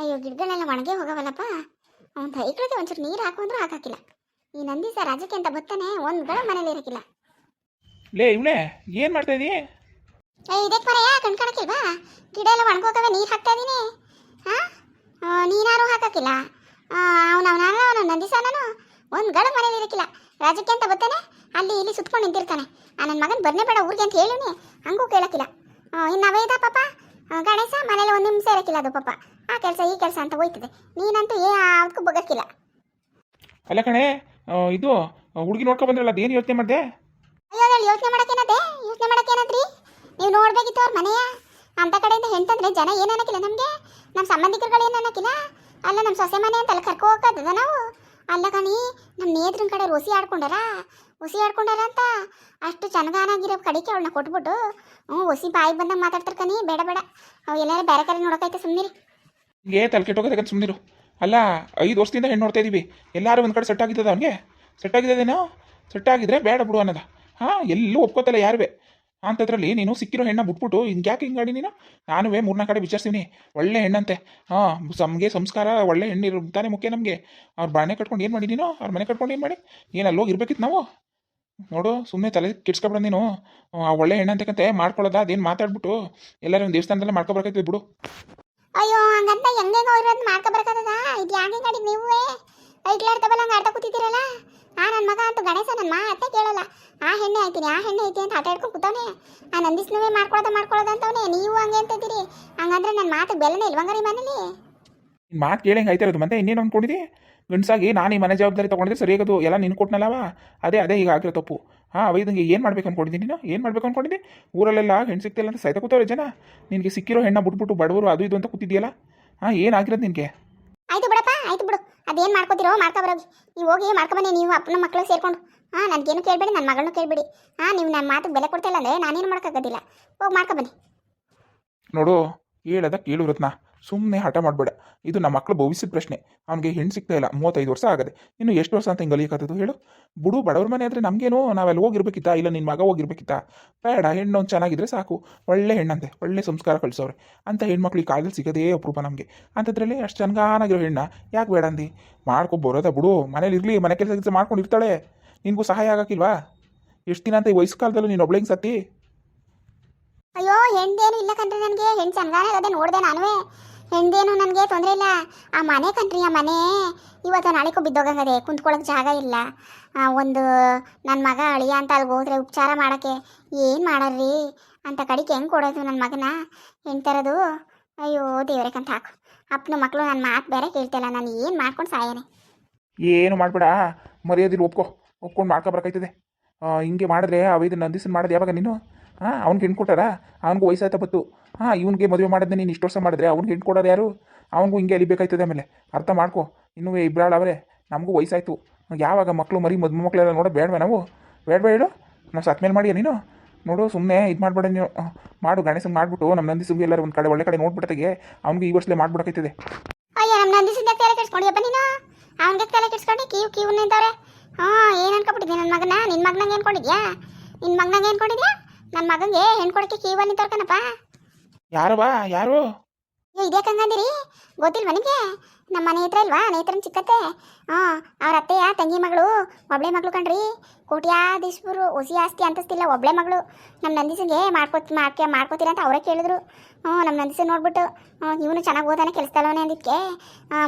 ಅಯ್ಯೋ ಗಿಡಗಳೆಲ್ಲ ಒಣಗೆ ಹೋಗವಲ್ಲಪ್ಪ. ಅವ್ನು ಹೈಕ್ಳದೆ ಒಂಚೂರು ನೀರು ಹಾಕು ಅಂದ್ರೂ ಹಾಕಾಕಿಲ್ಲ. ಈ ನಂದಿ ಸರ್ ರಾಜಕ್ಕೆ ಅಂತ ಬರ್ತಾನೆ ಒಂದು ಗಳ ಮನೇಲಿ ಇರಕ್ಕಿಲ್ಲ ಲೇ ಇವಳೆ ಏನು ಮಾಡ್ತಾ ಇದೀ ಏ ಇದಕ್ಕೆ ಮರಯ್ಯ ಕಣ್ಕಾಣಕ್ಕಿಲ್ವಾ ಗಿಡ ಎಲ್ಲ ಒಣಗೋಗವೆ ನೀರು ಹಾಕ್ತಾ ಇದೀನಿ. ಹಾಂ? ನೀನಾರು ಹಾಕಾಕಿಲ್ಲ. ಅವನ ಅವನ ನಂದಿ ಸರ್ ನಾನು ಒಂದು ಗಳ ಮನೇಲಿ ಇರಕ್ಕಿಲ್ಲ ರಾಜಕ್ಕೆ ಅಂತ ಬರ್ತಾನೆ ಅಲ್ಲಿ ಇಲ್ಲಿ ಸುತ್ಕೊಂಡು ನಿಂತಿರ್ತಾನೆ. ಆ ನನ್ನ ಮಗನ ಬರ್ನೇ ಬೇಡ ಊರಿಗೆ ಅಂತ ಹೇಳಿನಿ ಹಂಗೂ ಕೇಳಕ್ಕಿಲ್ಲ ಇನ್ನು ಅವೇದ ಪಾಪ. ಗಣೇಶ ಮನೇಲಿ ಒಂದು ನಿಮಿಷ ಇರಕ್ಕಿಲ್ಲ ಅದು ಪಾಪ. ಆ ಕೆಲಸ ಈ ಕೆಲಸ ಅಂತ ಹೋಯ್ತದೆ. ನೀನಂತೂ ಯಾವುದಕ್ಕೂ ಬಗ್ಗಕ್ಕಿಲ್ಲ ಅಲ್ಲ ಕಣೆ ಆ, ಇದು ಹುಡುಗಿ ನೋಡ್ಕೊ ಬಂದ್ರಲ್ಲ ಅದೇನು ಯೋಚನೆ ಮಾಡಿದೆ? ಅಯ್ಯೋ ಹೇಳಿ ಯೋಚನೆ ಮಾಡಕ್ಕೇನದೆ ಯೋಚನೆ ಮಾಡಕ್ಕೇನದ್ರಿ ನೀವು ನೋಡ್ಬೇಕಿತ್ತು ಅವ್ರ ಮನೆಯ? ಅಂತ ಕಡೆಯಿಂದ ಹೆಂತಂದ್ರೆ ಜನ ಏನು ಅನ್ನಕ್ಕಿಲ್ಲ ನಮಗೆ? ನಮ್ಮ ಸಂಬಂಧಿಕರುಗಳು ಏನು ಅನ್ನಕ್ಕಿಲ್ಲ ಅಲ್ಲ ನಮ್ಮ ಸೊಸೆ ಮನೆ ಅಂತ ಅಲ್ಲಿ ಕರ್ಕೊ ಹೋಗಕ್ಕದ ನಾವು? ಅಲ್ಲ ಕಣಿ ನಮ್ಮ ನೇದ್ರನ ಕಡೆ ಒಸಿ ಆಡ್ಕೊಂಡಾರ? ಒಸಿ ಆಡ್ಕೊಂಡಾರ ಅಂತ? ಅಷ್ಟು ಚನಗಾನಾಗಿರೋ ಕಡಿಕೆ ಅವಳನ್ನ ಕೊಟ್ಬಿಟ್ಟು ಹ್ಞೂ ಒಸಿ ಬಾಯಿ ಬಂದಾಗ ಮಾತಾಡ್ತಾರೆ ಕಣಿ ಬೇಡ ಬೇಡ. ಅವು ಎಲ್ಲಾರು ಬೇರೆ ಕಡೆ ನೋಡೋಕೈತೆ ಸುಮ್ಮನಿರಿ ಹಿಂಗೆ ತಲೆ ಕೆಟ್ಟೋಗೋದಕ್ಕೆ ಸುಮ್ಮನಿರು ಅಲ್ಲ, ಐದು ವರ್ಷದಿಂದ ಹೆಣ್ಣು ನೋಡ್ತಾ ಇದೀವಿ. ಎಲ್ಲರೂ ಒಂದು ಕಡೆ ಸೆಟ್ ಆಗಿದ್ದದ ಅವನಿಗೆ? ಸೆಟ್ ಆಗಿದ್ದೇನೋ ಸೆಟ್ ಆಗಿದ್ರೆ ಬೇಡ ಬಿಡು ಅನ್ನೋದ. ಹಾಂ, ಎಲ್ಲೂ ಒಪ್ಕೋತಲ್ಲ ಯಾರುವೆ? ಅಂಥದ್ರಲ್ಲಿ ನೀನು ಸಿಕ್ಕಿರೋ ಹೆಣ್ಣ ಬಿಟ್ಬಿಟ್ಟು ಹಿಂಗೆ ಯಾಕೆ ಹಿಂಗಾಡಿ ನೀನು? ನಾನುವೇ ಮೂರ್ನಾಲ್ಕು ಕಡೆ ವಿಚಾರಿಸ್ತೀನಿ. ಒಳ್ಳೆ ಹೆಣ್ಣಂತೆ. ಹಾಂ, ನಮಗೆ ಸಂಸ್ಕಾರ ಒಳ್ಳೆ ಹೆಣ್ಣಿರು ತಾನೇ ಮುಖ್ಯ ನಮಗೆ. ಅವ್ರ ಬಾಣೆ ಕಟ್ಕೊಂಡು ಏನು ಮಾಡಿ ನೀನು? ಅವ್ರ ಮನೆ ಕಟ್ಕೊಂಡು ಏನು ಮಾಡಿ? ಏನು ಅಲ್ಲಿ ಹೋಗಿ ಇರ್ಬೇಕಿತ್ತು ನಾವು? ನೋಡು ಸುಮ್ಮನೆ ತಲೆ ಕೆಡ್ಸ್ಕೊಬಿಡ ನೀನು. ಆ ಒಳ್ಳೆ ಹೆಣ್ಣಂತಕ್ಕಂತೆ ಮಾಡ್ಕೊಳ್ಳೋದ? ಅದೇನು ಮಾತಾಡ್ಬಿಟ್ಟು ಎಲ್ಲರೂ ದೇವಸ್ಥಾನದಲ್ಲೇ ಮಾಡ್ಕೊಬರ್ಕೈತಿ ಬಿಡು. ಅಯ್ಯೋ, ಹಂಗಂತ ಹೆಂಗೆ ಇರೋದು ಮಾಡ್ಕೊ ಬರಕತ್ತದ? ಇದು ಯಾಕೆ ಗಾಡಿ ನೀವೇ? ಐಕ್ಲಾಡ್ತವಲ್ಲ, ಹಂಗೆ ಆಡ್ತಾ ಕೂತಿದ್ದೀರಲ್ಲ? ಆ ನನ್ನ ಮಗ ಅಂತೂ ಗಣೇಶ ನನ್ನ ಮಾತೇ ಕೇಳಲ್ಲ. ಆ ಹೆಣ್ಣೆ ಆಯ್ತೀನಿ, ಆ ಹೆಣ್ಣೆ ಐತಿ ಅಂತ ಆಟ ಕೂತಾನೆ ಆ ನಂದಿಸ್ನುವೆ ಮಾಡ್ಕೊಳ್ಳೋದ ಮಾಡ್ಕೊಳ್ಳೋದ ಅಂತವನೆ. ನೀವು ಹಂಗೆ ಅಂತಿದ್ದೀರಿ. ಹಂಗಂದ್ರೆ ನನ್ನ ಮಾತು ಬೆಲೆನೇ ರೀ ಮನೇಲಿ? ನಿನ್ನ ಮಾತು ಕೇಳಿ ಆಯ್ತಾ ಇರೋದು ಮತ್ತೆ ಇನ್ನೇನು ಅನ್ಕೊಂಡಿದ್ದಿ ಗಂಡ್ಸಾಗಿ ನಾನು ಈ ಮನೆ ಜವಾಬ್ದಾರಿ ತೊಗೊಂಡಿದ್ರೆ ಸರಿಯಾಗದು ಎಲ್ಲ ನಿನ್ನ ಕೊಟ್ಟನಲ್ಲವಾ ಅದೇ ಅದೇ ಈಗ ಆಗಿರೋ ತಪ್ಪು. ಹಾಂ ಅವೈದಂಗೆ ಏನು ಮಾಡ್ಬೇಕು ಅಂದ್ಕೊಂಡಿದ್ದೀನಿ ನೀನು? ಏನು ಮಾಡ್ಬೇಕು ಅಂದ್ಕೊಂಡಿದ್ದೆ ಊರಲ್ಲೆಲ್ಲ ಹೆಣ್ಣು ಸಿಗ್ತಿಲ್ಲ ಅಂತ ಸೈತ ಕೂತವ್ರೆ ಜನ. ನಿನಗೆ ಸಿಕ್ಕಿರೋ ಹೆಣ್ಣ ಬಿಟ್ಬಿಟ್ಟು ಬಡವರು ಅದು ಇದು ಅಂತ ಕೂತಿದ್ಯಲ್ಲ? ಹಾಂ ಏನಾಗಿರೋದು ನಿನಗೆ? ಆಯ್ತು ಬಿಡಪ್ಪ ಆಯ್ತು ಬಿಡು. ಅದೇನು ಮಾಡ್ಕೋತಿರೋ ಮಾಡ್ಕೊ ಬರೋಗಿ. ನೀವು ಹೋಗಿ ಮಾಡ್ಕೊಬನ್ನಿ ನೀವು ಅಪ್ಪನ ಮಕ್ಕಳು ಸೇರ್ಕೊಂಡು. ಹಾಂ ನನಗೇನು ಕೇಳಬೇಡಿ ನನ್ನ ಮಗಳನ್ನೂ ಕೇಳಬೇಡಿ. ಹಾಂ ನೀವು ನನ್ನ ಮಾತು ಬೆಲೆ ಕೊಡ್ತಿಲ್ಲ ಅಂದರೆ ನಾನೇನು ಮಾಡೋಕ್ಕಾಗೋದಿಲ್ಲ ಹೋಗಿ ಮಾಡ್ಕೊಬನ್ನಿ ನೋಡು ಹೇಳದ ಕೇಳು ರತ್ನ ಸುಮ್ಮನೆ ಹಠ ಮಾಡಬೇಡ. ಇದು ನಮ್ಮ ಮಕ್ಕಳ ಭವಿಷ್ಯದ ಪ್ರಶ್ನೆ. ಅವ್ನಿಗೆ ಹೆಣ್ಣು ಸಿಗ್ತಾ ಇಲ್ಲ. ಮೂವತ್ತೈದು ವರ್ಷ ಆಗದೆ. ಇನ್ನು ಎಷ್ಟು ವರ್ಷ ಅಂತ ಹಿಂಗೆ ಕತ್ತದು ಹೇಳು. ಬಿಡು, ಬಡವ್ರ ಮನೆ ಅಂದರೆ ನಮಗೇನು ನಾವೆಲ್ಲ ಹೋಗಿರ್ಬೇಕಿತ್ತಾ? ಇಲ್ಲ ನಿನ್ನ ಮಗ ಹೋಗಿರ್ಬೇಕಿತ್ತಾ? ಬೇಡ, ಹೆಣ್ಣು ಒಂದು ಚೆನ್ನಾಗಿದ್ರೆ ಸಾಕು. ಒಳ್ಳೆ ಹೆಣ್ಣಂತೆ. ಒಳ್ಳೆ ಸಂಸ್ಕಾರ ಕಳಿಸೋರೆ ಅಂತ ಹೆಣ್ಮಕ್ಳು ಈ ಕಾಲದಲ್ಲಿ ಸಿಗೋದೇ ಅಪರೂಪ ನಮಗೆ. ಅಂಥದ್ರಲ್ಲಿ ಅಷ್ಟು ಚೆನ್ನಾಗಿರೋ ಹೆಣ್ಣ ಯಾಕೆ ಬೇಡ ಅಂದಿ? ಮಾಡ್ಕೊ ಬರೋದಾ ಬಿಡು. ಮನೇಲಿ ಇರಲಿ, ಮನೆ ಕೆಲಸ ಕೆಲಸ ಮಾಡ್ಕೊಂಡು ಇರ್ತಾಳೆ. ನಿನಗೂ ಸಹಾಯ ಆಗಕ್ಕಿಲ್ವಾ? ಎಷ್ಟು ದಿನ ಅಂತ ಈ ವಯಸ್ಸು ಕಾಲದಲ್ಲೂ ನೀನು ಒಬ್ಳೆ ಹಿಂಗೆ ಸತ್ತಿ? ಅಯ್ಯೋ ಹೆಂಡೇನು ಇಲ್ಲ ಕಣ್ರಿ ನನಗೆ. ಹೆಣ್ಣು ಚೆನ್ನಾಗೇ ಅದೇ ನೋಡಿದೆ ನಾನುವೇ. ಹೆಣ್ದೇನು ನನಗೆ ತೊಂದರೆ ಇಲ್ಲ. ಆ ಮನೆ ಕಣ್ರಿ, ಆ ಮನೆ. ಇವತ್ತು ನಾಳೆಗೂ ಬಿದ್ದೋಗಂಗದೆ ಕುಂತ್ಕೊಳ್ಳೋಕೆ ಜಾಗ ಇಲ್ಲ. ಒಂದು ನನ್ನ ಮಗ ಅಳಿಯ ಅಂತ ಅಲ್ಲಿ ಹೋದ್ರೆ ಉಪಚಾರ ಮಾಡೋಕ್ಕೆ ಏನು ಮಾಡೋರ್ರಿ? ಅಂತ ಕಡಿಕೆ ಹೆಂಗೆ ಕೊಡೋದು ನನ್ನ ಮಗನ? ಹೆಣ್ತರದು? ಅಯ್ಯೋ, ದೇವ್ರೆ ಕಂತ ಹಾಕು. ಅಪ್ಪನ ಮಕ್ಕಳು ನನ್ನ ಮಾತು ಬೇರೆ ಕೇಳ್ತಿಲ್ಲ, ನಾನು ಏನು ಮಾಡ್ಕೊಂಡು ಸಾಯನೆ? ಏನು ಮಾಡ್ಬೇಡ. ಮರ್ಯಾದಿಲ್ಲ ಒಪ್ಕೊ. ಒಪ್ಕೊಂಡು ಮಾಡ್ಕೊಬರ್ಕಾಯ್ತದೆ ಹಿಂಗೆ ಮಾಡಿದ್ರೆ ಅವೈದು ನಂದಿಸನ್ ಮಾಡೋದು ಯಾವಾಗ ನೀನು? ಹಾಂ ಅವ್ನಿಗೆ ಹೆಣ್ಣು ಕೊಟ್ಟಾರ ಅವ್ನಿಗೂ ವಯಸ್ಸಾಯ್ತಾ ಬತ್ತು ಹಾಂ, ಇವನಿಗೆ ಮದುವೆ ಮಾಡಿದ್ನೆ ನೀನು ಇಷ್ಟು ವರ್ಷ ಮಾಡಿದ್ರೆ ಅವ್ನಿಗೆ ಹೆಣ್ಣು ಕೊಡೋರು ಯಾರು? ಅವನಿಗೂ ಹಿಂಗೆ ಅಲಿಬೇಕಾಯ್ತದೆ ಆಮೇಲೆ. ಅರ್ಥ ಮಾಡ್ಕೊ. ಇನ್ನೂ ಇಬ್ರಾಳ ಅವರೇ, ನಮಗೂ ವಯಸ್ಸಾಯ್ತು. ಯಾವಾಗ ಮಕ್ಕಳು ಮರಿ ಮದುವೆ ಮಕ್ಕಳೆಲ್ಲ ನೋಡೋ ಬೇಡವೆ ನಾವು? ಬೇಡ ಬೇಡ ನಾವು ಸತ್ಮೇಲೆ ಮಾಡಿಯ ನೀನು? ನೋಡು ಸುಮ್ಮನೆ ಇದು ಮಾಡಬೇಡ ನೀವು ಮಾಡು, ಗಣೇಶನ್ ಮಾಡಿಬಿಟ್ಟು ನಮ್ಮ ನಂದಿ ಸುಮ್ಮನೆ ಎಲ್ಲರೂ ಒಂದು ಕಡೆ ಒಳ್ಳೆ ಕಡೆ ನೋಡ್ಬಿಟ್ಟತೆಗೆ ಅವ್ನಿಗೆ ಈ ವರ್ಷಲೇ ಮಾಡ್ಬಿಡಕೈತದೆ. ಅಯ್ಯೋ ನಮ್ಮ ನಂದಿಸಿದ್ದ ತಲೆ ಕೆಡ್ಸ್ಕೊಂಡಿಯಪ್ಪ ನೀನು? ಅವನಿಗೆ ತಲೆ ಕೆಡ್ಸ್ಕೊಂಡು ಕಿವು ಕಿವು ನಿಂತವ್ರೆ ಹಾಂ, ಏನು ಅನ್ಕೊಬಿಟ್ಟಿದ್ದೆ ನನ್ನ ಮಗನ? ನಿನ್ನ ಮಗನಾಗ ಅನ್ಕೊಂಡಿದ್ಯಾ ನಿನ್ನ ಮಗನಾಗ ಅನ್ಕೊಂಡಿದ್ಯಾ ನನ್ನ ಮಗಂಗೆ ಹೆಣ್ಣು ಕೊಡಕ್ಕೆ ಕಿವ ನಿಂತವ್ರ ಕಣಪ್ಪ. ಯಾರವಾ ಯಾರು? ಏ, ಇದೇ ಕಂಗಂದಿರಿ. ಗೊತ್ತಿಲ್ವಾ ನಿಮಗೆ? ನಮ್ಮ ಮನೆ ಹತ್ರ ಇಲ್ವಾ? ನೇತ್ರನ್ ಚಿಕ್ಕತ್ತೆ. ಹಾಂ, ಅವ್ರ ಅತ್ತೆಯ ತಂಗಿ ಮಗಳು, ಒಬ್ಳೆ ಮಗಳು ಕಣ್ರಿ. ಕೋಟ್ಯಾಧೀಶ್ವರು ಹುಸಿ ಆಸ್ತಿ ಅಂತಸ್ತಿಲ್ಲ, ಒಬ್ಳೆ ಮಗಳು. ನಮ್ಮ ನಂದಿಸಿಗೆ ಮಾಡ್ಕೊ ಮಾಡ್ಕೆ, ಮಾಡ್ಕೋತೀರ ಅಂತ ಅವರೇ ಕೇಳಿದ್ರು. ಹ್ಞೂ ನಮ್ಮ ನಂದಿಸನ್ ನೋಡ್ಬಿಟ್ಟು ಇವನು ಚೆನ್ನಾಗಿ ಓದಾನೆ ಕೆಲಸದಲ್ಲವನೇ ಅಂದಿದ್ದಕ್ಕೆ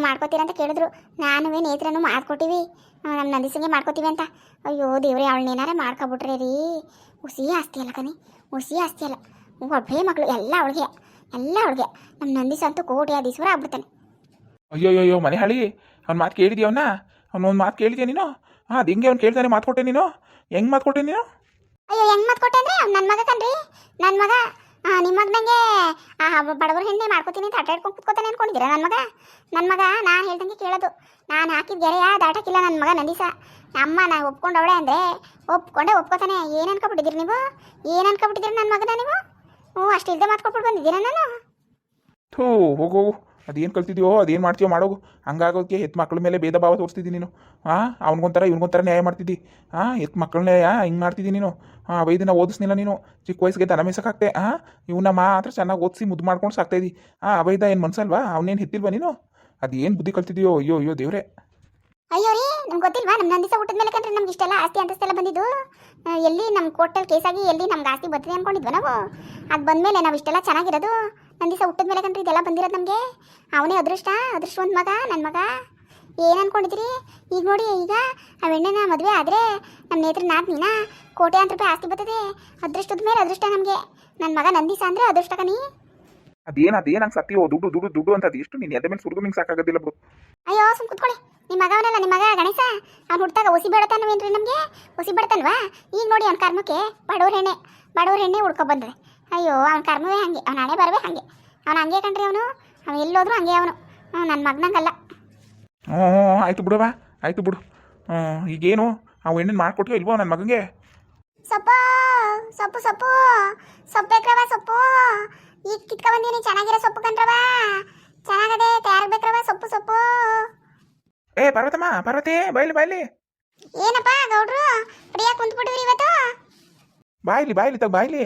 ಮಾಡ್ಕೋತೀರ ಅಂತ ಕೇಳಿದ್ರು. ನಾನು ನೇತ್ರನು ಮಾಡ್ಕೊಟ್ಟಿವಿ. ನಮ್ಮ ನಂದಿಸಂಗೆ ಮಾಡ್ಕೋತೀವಿ ಅಂತ. ಅಯ್ಯೋ, ದೇವ್ರೆ ಅವಳನ್ನೇನಾರ ಮಾಡ್ಕೊಬಿಟ್ರಿ ರೀ ಹುಸಿ ಆಸ್ತಿ ಅಲ್ಲ ಕಣಿ. ಹುಸಿ ಆಸ್ತಿ ಅಲ್ಲ. ಒಬ್ಬೇ ಮಕ್ಕಳು ಎಲ್ಲ ಅವಳಿಗೆ ಎಲ್ಲ ಅವಳಿಗೆ. ನಮ್ಮ ನಂದಿಸ ಅಂತೂ ಕೋಟ್ಯಾಧೀಶ್ವರ ಆಗ್ಬಿಡ್ತಾನೆ. ಅಯ್ಯೋ ಅಯ್ಯೋ ಮನೆ ಹಳಿ ಅವ್ನ ಮಾತು ಕೇಳಿದ್ಯ ಅವನ? ಅವ್ನ ಒಂದು ಮಾತು ಕೇಳಿದ್ಯಾ ನೀನು? ಹಾಂ ಅದು ಹಿಂಗೆ ಅವ್ನು ಕೇಳ್ತಾನೆ ಮಾತು ಕೊಟ್ಟೆ ನೀನು? ಹೆಂಗೆ ಮಾತು ಕೊಟ್ಟೆ ನೀನು? ಅಯ್ಯೋ ಹೆಂಗೆ ಮಾತು ಕೊಟ್ಟೆ ಅಂದ್ರೆ? ನನ್ನ ಮಗ ಕಣ್ರಿ ನನ್ನ ಮಗ ನಿಮ್ಮ ಮಗನಂಗೆ ಬಡವರ ಹೆಣ್ಣೆ ಮಾಡ್ಕೋತೀನಿ ಅಂತ ಅಡ್ಡಾಡ್ಕೊಂಡು ಕುತ್ಕೋತಾನೆ ಅನ್ಕೊಂಡಿದ್ದೀರಾ ನನ್ನ ಮಗ? ನನ್ನ ಮಗ ನಾನು ಹೇಳ್ದಂಗೆ ಕೇಳೋದು. ನಾನು ಹಾಕಿದ ಗೆರೆಯ ದಾಟಕ್ಕಿಲ್ಲ ನನ್ನ ಮಗ ನಂದಿಸ. ಅಮ್ಮ ನಾ ಒಪ್ಕೊಂಡವಳೆ ಅಂದರೆ ಒಪ್ಕೊಂಡೆ ಒಪ್ಕೋತಾನೆ. ಏನು ಅನ್ಕೊಬಿಟ್ಟಿದ್ದೀರಿ ನೀವು? ಏನು ಅನ್ಕೊಬಿಟ್ಟಿದ್ದೀರಿ ನನ್ನ ಮಗನ ನೀವು? ಹ್ಞೂ, ಅಷ್ಟು ಇಲ್ಲದೆ ಮಾತು ಕೊಟ್ಬಿಟ್ಟು ಬಂದಿದ್ದೀರಾ ನಾನು ಥೂ, ಹೋಗು ಅದೇನು ಕಲ್ತಿದ್ಯೋ, ಅದೇನು ಮಾಡ್ತೀಯೋ ಮಾಡೋಗು. ಹಂಗಾಗೋಕ್ಕೆ ಹೆತ್ತು ಮಕ್ಕಳ ಮೇಲೆ ಭೇದ ಭಾವ ತೋರಿಸ್ತಿದ್ದಿ ನೀನು. ಹಾಂ ಅವ್ನಿಗೊಂಥರ ಇವ್ನಿಗೊಂಥರ ನ್ಯಾಯ ಮಾಡ್ತಿದ್ದಿ. ಹಾಂ ಎತ್ ಮಕ್ಕಳನ್ನೇ ಹಿಂಗೆ ಮಾಡ್ತಿದ್ದಿ ನೀನು. ಹಾಂ ವೈದ್ಯನ ಓದಿಸ್ನಿಲ್ಲ ನೀನು. ಚಿಕ್ಕ ವಯಸ್ಸಿಗೆ ತಲೆ ಮೇಸಕ್ಕಾಗ್ತೆ ಹಾಂ ಇವನ್ನ ಮಾತ್ರ ಚೆನ್ನಾಗಿ ಓದಿಸಿ ಮುದ್ದು ಮಾಡ್ಕೊಂಡು ಸಾಕ್ತಾಯಿದ್ದಿ ಹಾಂ ಅವೈದ ಏನು ಮನ್ಸಲ್ವಾ? ಅವನೇನು ಹೆತ್ತಿಲ್ವಾ ನೀನು? ಅದೇನು ಬುದ್ಧಿ ಕಲ್ತಿದ್ಯೋ, ಅಯ್ಯೋ ಅಯ್ಯೋ ದೇವ್ರೆ. ಅಯ್ಯೋ ರೀ, ನಮ್ಗೆ ಗೊತ್ತಿಲ್ವಾ? ನಮ್ಮ ನಂದಿಸ ಊಟದ ಮೇಲೆ ಕಂಡ್ರೆ ನಮ್ಗೆ ಇಷ್ಟೆಲ್ಲ ಆಸ್ತಿ ಅಂತಸ್ತೆಲ್ಲ ಬಂದಿದ್ದು? ಎಲ್ಲಿ ನಮ್ಮ ಕೋರ್ಟಲ್ಲಿ ಕೇಸಾಗಿ ಎಲ್ಲಿ ನಮ್ಗೆ ಆಸ್ತಿ ಬರ್ತದೆ ಅಂದ್ಕೊಂಡಿದ್ವ ನಾವು? ಅದು ಬಂದಮೇಲೆ ನಾವು ಇಷ್ಟೆಲ್ಲ ಚೆನ್ನಾಗಿರೋದು, ನಂದಿಸ ಊಟದ ಮೇಲೆ ಕಂಡ್ರೆ ಇದೆಲ್ಲ ಬಂದಿರೋದು ನಮಗೆ? ಅವನೇ ಅದೃಷ್ಟ, ಅದೃಷ್ಟವಂತ ಮಗ ನನ್ನ ಮಗ. ಏನು ಅನ್ಕೊಂಡಿದ್ರಿ? ಈಗ ನೋಡಿ, ಈಗ ಆ ಹೆಣ್ಣನ ಮದುವೆ ಆದರೆ ನಮ್ಮ ನೇತ್ರ ನಾದ್ನಿನ ಕೋಟೆ ಅಂತ ರೂಪಾಯಿ ಆಸ್ತಿ ಬರ್ತದೆ, ಅದೃಷ್ಟದ ಮೇಲೆ ಅದೃಷ್ಟ ನಮಗೆ. ನನ್ನ ಮಗ ನಂದಿಸ ಅಂದರೆ ಅದೃಷ್ಟ ಕಣಿ. ಅದೇನು ಅದೇನು ನಂಗೆ ಸತ್ತೀವೋ ದುಡ್ಡು ದುಡ್ಡು ದುಡ್ಡು ಅಂತ ಅದು ಎಷ್ಟು? ನೀನು ಎದೆ ಮೇಲೆ ಸುರಿದು ನಿಂಗೆ ಸಾಕಾಗೋದಿಲ್ಲ ಬಿಡು. ಅಯ್ಯೋ ಸುಮ್ ಕುತ್ಕೊಳ್ಳಿ. ನಿಮ್ಮ ಮಗವನಲ್ಲ ನಿಮ್ಮ ಮಗ ಗಣೇಶ? ಅವ್ನು ಹುಟ್ಟಾಗ ಒಸಿ ಏನ್ರಿ ನಮಗೆ? ಒಸಿ ಬೇಡತಲ್ವಾ ಈಗ ನೋಡಿ ಅವ್ನ ಕರ್ಮಕ್ಕೆ ಬಡವ್ರ ಹೆಣ್ಣೆ ಬಡವ್ರ ಹೆಣ್ಣೆ ಹುಡ್ಕೊ ಬಂದ್ರೆ. ಅಯ್ಯೋ ಅವ್ನ ಕರ್ಮವೇ ಹಂಗೆ ಅವ್ನ ಹಣೆ ಬರವೇ ಹಂಗೆ. ಅವ್ನು ಹಂಗೆ ಕಣ್ರಿ ಅವನು. ಅವ್ನು ಎಲ್ಲೋದ್ರು ಹಂಗೆ ಅವನು. ಹ್ಞೂ ನನ್ನ ಮಗನಂಗಲ್ಲ. ಹ್ಞೂ ಹ್ಞೂ ಆಯಿತು ಬಿಡುವ ಆಯಿತು ಬಿಡು. ಹ್ಞೂ ಈಗೇನು? ಆ ಹೆಣ್ಣನ್ನು ಮಾಡ್ಕೊಟ್ಟಿಯೋ ಇಲ್ವೋ ನನ್ನ ಮಗನಿಗೆ ಸೊಪ್ಪು ಸೊಪ್ಪು ಸೊಪ್ಪು. ಸೊಪ್ಪು ಬೇಕ್ರವ ಸೊಪ್ಪು. ಈಗ ಕಿತ್ಕ ಬಂದೀನಿ ಚೆನ್ನಾಗಿರೋ ಸೊಪ್ಪು ಕಂಡ್ರವ ಚೆನ್ನಾಗದೆ ತಯಾರಾಗ್ಬೇಕ್ರವ ಬೇಕ್ರವ ಸೊಪ್ಪು ಸೊಪ್ಪು. ಏ ಪಾರ್ವತಮ್ಮ ಪಾರ್ವತಿ ಬೈಲಿ ಬೈಲಿ. ಏನಪ್ಪ ಗೌಡ್ರು ಪ್ರಿಯಾ ಕುಂತ್ಬಿಟ್ಟಿವ್ರಿ ಇವತ್ತು? ಬಾಯ್ಲಿ ಬಾಯ್ಲಿ ತಗ ಬಾಯ್ಲಿ.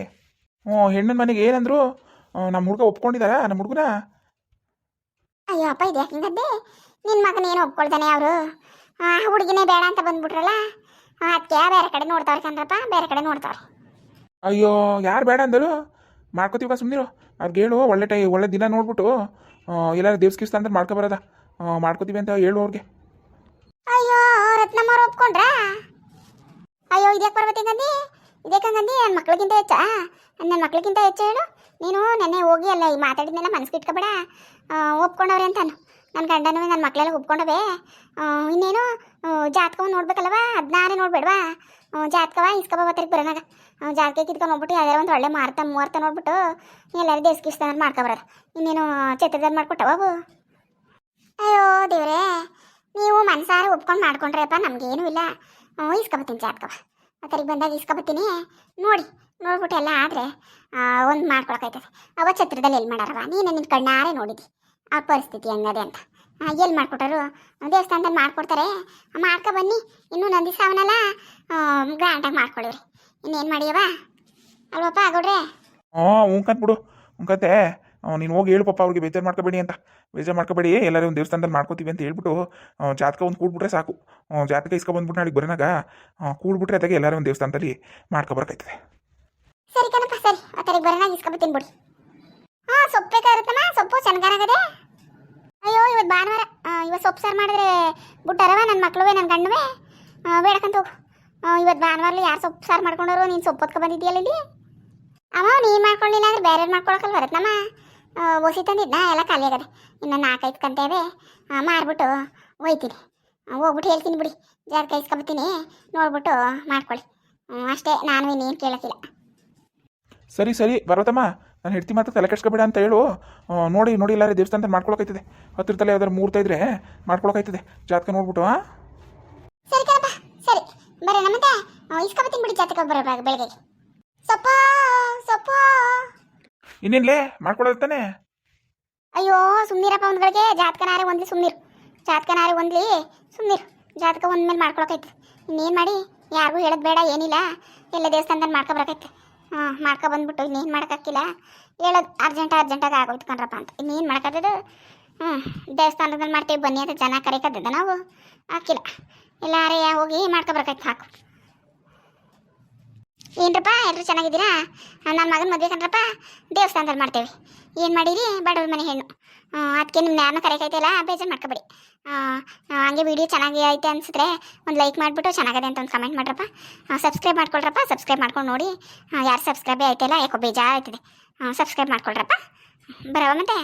ಹ್ಞೂ ಹೆಣ್ಣಿನ ಮನೆಗೆ ಏನಂದ್ರು ನಮ್ಮ ಹುಡುಗ ಒಪ್ಕೊಂಡಿದಾರ ನಮ್ಮ ಹುಡುಗನ? ಅಯ್ಯೋ ಅಪ್ಪ ಇದೆ ಹಿಂಗದ್ದೆ? ನಿನ್ನ ಮಗನ ಏನು ಒಪ್ಕೊಳ್ತಾನೆ ಅವರು? ಹುಡುಗಿನೇ ಬೇಡ ಅಂತ ಬಂದ್ಬಿಟ್ರಲ್ಲ? ಅದಕ್ಕೆ ಬೇರೆ ಕಡೆ ನೋಡ್ತಾವ್ರೆ ಕಂದ್ರಪ್ಪ ಬೇರೆ ಕಡೆ ನೋಡ್ತಾವ್ರೆ. ಅಯ್ಯೋ ಯಾರು ಬೇಡ ಅಂದರು? ಮಾಡ್ಕೋತೀವ ಸುಮ್ಮನಿರು ಅವ್ರಿಗೆ ಹೇಳು ಒಳ್ಳೆ ಟೈ, ಒಳ್ಳೆ ದಿನ ನೋಡ್ಬಿಟ್ಟು ಎಲ್ಲಾರು ದೇವ್ಸ್ಕಿಸ್ತ ಮಾಡ್ಕೊ ಮಾಡ್ಕೊಬರೋದ ಮಾಡ್ಕೋತೀವಿ ಅಂತ ಹೇಳು ಅವ್ರಿಗೆ. ಅಯ್ಯೋ, ರತ್ನಮ್ಮವ್ರು ಒಪ್ಕೊಂಡ್ರಾ? ಅಯ್ಯೋ, ಇದ್ಯಾಕೆ ಬರ್ಬೇಕಂಗಂದಿ ಹಂಗಂದಿ ನನ್ನ ಮಕ್ಳಿಗಿಂತ ಹೆಚ್ಚ ನನ್ನ ಮಕ್ಳಿಗಿಂತ ಹೆಚ್ಚು ಹೇಳು. ನೀನು ನೆನ್ನೆ ಹೋಗಿ ಅಲ್ಲ ಈ ಮಾತಾಡಿದ್ಮೇಲೆ ಮನಸ್ಸಿಗೆ ಇಟ್ಕೊಬೇಡ. ಒಪ್ಕೊಂಡವ್ರೆ ಅಂತಾನು. ನನ್ನ ಗಂಡನೂ ನನ್ನ ಮಕ್ಕಳೆಲ್ಲ ಒಪ್ಕೊಂಡವೆ. ಇನ್ನೇನು ಜಾತಕವನ್ನು ಜಾತಕವ ನೋಡ್ಬೇಕಲ್ವ ಅದನ್ನಾರೇ ನೋಡ್ಬೇಡವಾ ಜಾತಕವ ಇಸ್ಕೊಬ ಬತ್ತರಿಗೆ ಬರೋನಾಗ. ಜಾತಕ ಕಿತ್ಕೊಂಡು ಹೋಗ್ಬಿಟ್ಟು ಯಾವ್ದಾರ ಒಂದು ಒಳ್ಳೆ ಮಾರ್ತ, ಮೂರ್ತ ನೋಡ್ಬಿಟ್ಟು ಎಲ್ಲರೂ ದೇಸ್ಕಿಸ್ತಾನ ಮಾಡ್ಕೊಬರೋದು. ಇನ್ನೇನು ಛತ್ರದಲ್ಲಿ ಮಾಡ್ಕೊಟ್ಟವ ಅಯ್ಯೋ, ದೇವ್ರೇ, ನೀವು ಮನಸಾರ ಒಪ್ಕೊಂಡು ಮಾಡ್ಕೊಂಡ್ರೆಪ್ಪ, ನಮಗೇನು ಇಲ್ಲ. ಇಸ್ಕೊಬತ್ತೀನಿ ಜಾತಕವ. ಆತರಿಗೆ ಬಂದಾಗ ಇಸ್ಕೊಬತ್ತೀನಿ. ನೋಡಿ, ನೋಡ್ಬಿಟ್ಟು ಎಲ್ಲ ಆದರೆ ಒಂದು ಮಾಡ್ಕೊಳಕೈತದೆ ಅವ ಛತ್ರದಲ್ಲಿ ಎಲ್ಲಿ ಮಾಡಾರವ? ನೀನು ನಿನ್ನ ಕಣ್ಣಾರೆ ನೋಡಿದ್ದಿ ಆ ಪರಿಸ್ಥಿತಿ ಹೆಂಗದೆ ಅಂತ. ಎಲ್ಲಿ ಮಾಡಿಕೊಟ್ಟರು ದೇವಸ್ಥಾನದಲ್ಲಿ ಮಾಡ್ಕೊಡ್ತಾರೆ. ಮಾಡ್ಕೊ ಬನ್ನಿ. ಇನ್ನೂ ನಂದಿ ಅವನಲ್ಲ ಗ್ರ್ಯಾಂಡಾಗಿ ಮಾಡ್ಕೊಳ್ಳಿವ್ರಿ ಇನ್ನೇನು ಮಾಡಿಯವ ಅಲ್ವಪ್ಪ ಆಗೋಡ್ರೆ ಹ್ಞೂ ಉಂಕಂತ ಬಿಡು. ಉಂಕಂತೆ ನೀನು ಹೋಗಿ ಹೇಳು ಪಾಪ ಅವ್ರಿಗೆ ಬೇಜಾರು ಮಾಡ್ಕೋಬೇಡಿ ಅಂತ. ಬೇಜಾರು ಮಾಡ್ಕೋಬೇಡಿ. ಎಲ್ಲರೂ ಒಂದು ದೇವಸ್ಥಾನದಲ್ಲಿ ಮಾಡ್ಕೋತೀವಿ ಅಂತ ಹೇಳ್ಬಿಟ್ಟು ಆ, ಜಾತಕ ಒಂದು ಕೂಡ್ಬಿಟ್ರೆ ಸಾಕು. ಆ, ಜಾತಕ ಇಸ್ಕೊಬಂದ್ಬಿಟ್ಟು ನಾಳೆಗೆ ಬರೋನಾಗ ಆ, ಕೂಡ್ಬಿಟ್ರೆ ಅದಾಗೆ ಎಲ್ಲರೂ ಒಂದು ದೇವಸ್ಥಾನದಲ್ಲಿ ಮಾಡ್ಕೊಬರ್ಕೈತದೆ ಸರಿ ಕಣಪ್ಪ ಸರಿ. ಆತರಿಗೆ ಬರೋಣ ಇಸ್ಕೊಬತ್ತೀನಿ ಬಿಡಿ ಹಾಂ ಸೊಪ್ಪು ಬೇಕಾಗುತ್ತಮ್ಮ ಸೊಪ್ಪು ಚೆನ್ನಾಗದೆ ಅಯ್ಯೋ ಇವತ್ತು ಭಾನುವಾರ. ಇವತ್ತು ಸೊಪ್ಪು ಸಾರು ಮಾಡಿದ್ರೆ ಬುಟ್ಟರವ ನನ್ನ ಮಕ್ಳುವೆ ನನ್ನ ಗಂಡುವೆ. ಬೇಡಕಂತ ಇವತ್ತು ಭಾನುವಾರಲ್ಲಿ ಯಾರು ಸೊಪ್ಪು ಸಾರು ಮಾಡ್ಕೊಂಡವರು? ನೀನು ಸೊಪ್ಪು ಹೊತ್ಕೊ ಬಂದಿದ್ದೀಯಲ್ಲ ಇಲ್ಲಿ? ಅಮ್ಮ, ನೀನು ಮಾಡ್ಕೊಳ್ಳಿಲ್ಲ ಅಂದ್ರೆ ಬೇರೆ ಮಾಡ್ಕೊಳಕಲ್ ಬರತ್ತಮ್ಮ ಒಸಿ ತಂದಿದ್ನ, ಎಲ್ಲ ಖಾಲಿ ಆಗದೆ. ಇನ್ನು ನಾಲ್ಕೈದು ಕಂತೇವೆ ಮಾರ್ಬಿಟ್ಟು ಒಯ್ತೀನಿ. ಹೋಗ್ಬಿಟ್ಟು ಹೇಳ್ತೀನಿ ಬಿಡಿ. ಜಾರ್ ಇಸ್ಕೊಬತ್ತೀನಿ ನೋಡ್ಬಿಟ್ಟು ಮಾಡ್ಕೊಳ್ಳಿ. ಅಷ್ಟೇ. ನಾನು ಇನ್ನೇನು ಕೇಳೋಕ್ಕಿಲ್ಲ. ಸರಿ ಸರಿ. ಬರೋತಮ್ಮ ನಾನು ಹೆಡ್ತಿ ಮಾತ್ರ ತಲೆ ಕೆಡ್ಸ್ಕೊಬೇಡ ಅಂತ ಹೇಳು. ನೋಡಿ ನೋಡಿ ದೇವಸ್ಥಾನ ದೇವಸ್ಥಾನದಲ್ಲಿ ಮಾಡ್ಕೊಳಕೈತಿದೆ. ಹತ್ತಿರ ತಲೆ ಯಾವ್ದಾರು ಮೂರ್ತ ಇದ್ರೆ ಮಾಡ್ಕೊಳಕೈತಿದೆ. ಜಾತಕ ನೋಡ್ಬಿಟ್ಟು ಸರಿ ಕಣಪ್ಪ ಸರಿ. ಬರೋಣ ಮತ್ತೆ ಇಸ್ಕೊಬತ್ತೀನಿ ಬಿಡಿ ಜಾತಕ ಬರೋ ಬೆಳಗ್ಗೆ. ಸೊಪ್ಪ ಸೊಪ್ಪ. ಇನ್ನೇನ್ಲೇ? ಮಾಡ್ಕೊಳೋದು ತಾನೆ? ಅಯ್ಯೋ ಸುಮ್ಮನಿರಪ್ಪ ಒಂದ್ಗಳಿಗೆ ಜಾತಕನಾರೆ ಒಂದ್ಲಿ ಸುಮ್ಮನಿರು ಜಾತಕನಾರೆ ಒಂದ್ಲಿ ಸುಮ್ಮನಿರು ಜಾತಕ ಒಂದ್ಮೇಲೆ ಮಾಡ್ಕೊಳಕೈತೆ. ಇನ್ನೇನ್ ಮಾಡಿ? ಯಾರಿಗೂ ಹೇಳೋದು ಬೇಡ ಏನಿಲ್ಲ. ಎಲ್ಲ ದೇವಸ್ಥಾನದಲ್ಲಿ ಮಾಡ್ಕೊಬರಕೈತೆ. ಹಾಂ ಮಾಡ್ಕೊ ಬಂದ್ಬಿಟ್ಟು ಇನ್ನೇನು ಮಾಡೋಕ್ಕಾಗಿಲ್ಲ ಹೇಳೋದು ಅರ್ಜೆಂಟ್ ಅರ್ಜೆಂಟಾಗಿ ಆಗೋಯ್ತು ಕಣ್ರಪ್ಪ ಅಂತ. ಇನ್ನೇನು ಮಾಡ್ಕೊತಿದ್ದು ಹ್ಞೂ ದೇವಸ್ಥಾನದಲ್ಲಿ ಮಾಡ್ತೀವಿ ಬನ್ನಿ ಅಂತ ಜನ ಕರೆಕತ್ತದ ನಾವು. ಹಾಕಿಲ್ಲ. ಎಲ್ಲಾರೇ ಹೋಗಿ ಮಾಡ್ಕೊಬರ್ಕಾಯ್ತು, ಸಾಕು. ಏನ್ರಪ್ಪ ಎಲ್ಲರೂ ಚೆನ್ನಾಗಿದ್ದೀರಾ? ನನ್ನ ಮಗನ ಮದುವೆ ಕಂಡ್ರಪ್ಪ ದೇವಸ್ಥಾನದಲ್ಲಿ ಮಾಡ್ತೇವೆ. ಏನು ಮಾಡಿರಿ? ಬಡವ್ರ ಮನೆ ಹೆಣ್ಣು. ಅದಕ್ಕೆ ನಿಮ್ಮ ಯಾರನ್ನ ಕರೆಕೈತಿಲ್ಲ ಬೇಜಾರು ಮಾಡ್ಕೊಬೇಡಿ. ಹಂಗೆ ವಿಡಿಯೋ ಚೆನ್ನಾಗಿ ಐತೆ ಅನಿಸಿದ್ರೆ ಒಂದು ಲೈಕ್ ಮಾಡಿಬಿಟ್ಟು ಚೆನ್ನಾಗಿದೆ ಅಂತ ಒಂದು ಕಮೆಂಟ್ ಮಾಡ್ರಪ್ಪ. ಸಬ್ಸ್ಕ್ರೈಬ್ ಮಾಡ್ಕೊಳ್ರಪ್ಪ, ಸಬ್ಸ್ಕ್ರೈಬ್ ಮಾಡ್ಕೊಂಡು ನೋಡಿ. ಯಾರು ಸಬ್ಸ್ಕ್ರೈಬೇ ಆಯ್ತಲ್ಲ ಯಾಕೋ ಬೇಜಾರು ಆಯ್ತದೆ. ಸಬ್ಸ್ಕ್ರೈಬ್ ಮಾಡ್ಕೊಳ್ರಪ್ಪ. ಬರವ ಮತ್ತೆ?